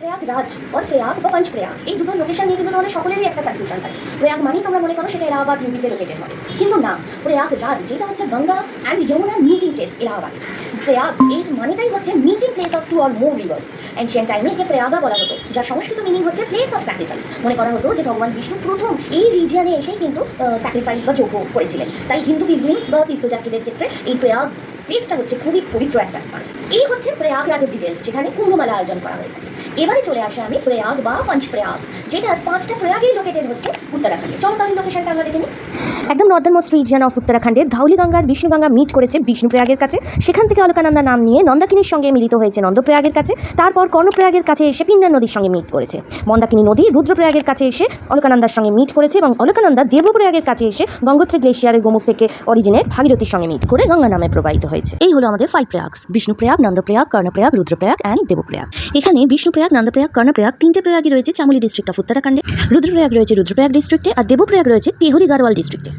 প্রয়াগরাজ আর প্রয়াগ বা এই দুটো লোকেশন নিয়ে কিন্তু সকলেরই একটা কনফিউশন থাকে। প্রয়াগ মানেই তোমরা মনে করো সেটা এলাহাবাদ, ইউপিতে লোকেটেড হবে। কিন্তু না যেটা হচ্ছে Ganga and Yamuna meeting place Allahabad. Prayag এর মানেটাই হচ্ছে meeting place of two more rivers ancient টাইমে একে প্রয়াগা বলা হতো, যার সংস্কৃত মিনিং হচ্ছে প্লেস অফ স্যাক্রিফাইস মনে করা হতো যে ভগবান বিষ্ণু প্রথম এই রিজিয়নে এসেই কিন্তু স্যাক্রিফাইস বা যোগ্য করেছিলেন। তাই হিন্দু পিলগ্রিমস বা তীর্থযাত্রীদের ক্ষেত্রে এই প্রয়াগ প্লেসটা হচ্ছে খুবই পবিত্র একটা স্থান। এই হচ্ছে প্রয়াগরাজের ডিটেলস যেখানে কুম্ভমেলা আয়োজন করা হয়ে থাকে। এবারে চলে আসে আমি প্রয়াগ বা পঞ্চপ্রয়াগ, যেটার পাঁচটা প্রয়াগেই লোকেটেড হচ্ছে উত্তরাখণ্ডে। চলো তাহলে লোকেশনটা আমরা দেখে নিই। একদম নর্দার্ন মোস্ট রিজিয়ন অফ উত্তরাখণ্ডের ধাউলি গঙ্গার বিষ্ণুগঙ্গা মিট করেছে বিষ্ণুপ্রয়াগের কাছে। সেখান থেকে অলকানন্দা নাম নিয়ে নন্দাকিনীর সঙ্গে মিলিত হয়েছে নন্দপ্রয়াগের কাছে। তারপর কর্ণপ্রয়াগের কাছে এসে পিন্নার নদীর সঙ্গে মিট করেছে। মন্দাকিনী নদী রুদ্রপ্রয়াগের কাছে এসে অলকানন্দার সঙ্গে মিট করেছে এবং অলকানন্দা দেবপ্রয়াগের কাছে এসে গঙ্গোত্রী গ্লেশিয়ারের গোমুখ থেকে অরিজিনেট ভাগীরথীর সঙ্গে মিট করে গঙ্গা নামে প্রবাহিত হয়েছে। এই হলো আমাদের ফাইভ প্রয়াগস বিষ্ণুপ্রয়াগ, নন্দপ্রয়াগ, কর্ণপ্রয়াগ, রুদ্রপ্রয়াগ অ্যান্ড দেবপ্রয়াগ। এখানে বিষ্ণুপ্রয়াগ, নন্দপ্রয়াগ, কর্ণপ্রয়াগ তিনটে প্রয়াগই রয়েছে। চামুলি ডিস্ট্রিক্ট অফ উত্তরাখণ্ডে। রুদ্রপ্রয়াগ রয়েছে রুদ্রপ্রয়াগ ডিস্ট্রিক্টে আর দেবপ্রয়াগ রয়েছে তেহরি গারওয়াল ডিস্ট্রিক্টে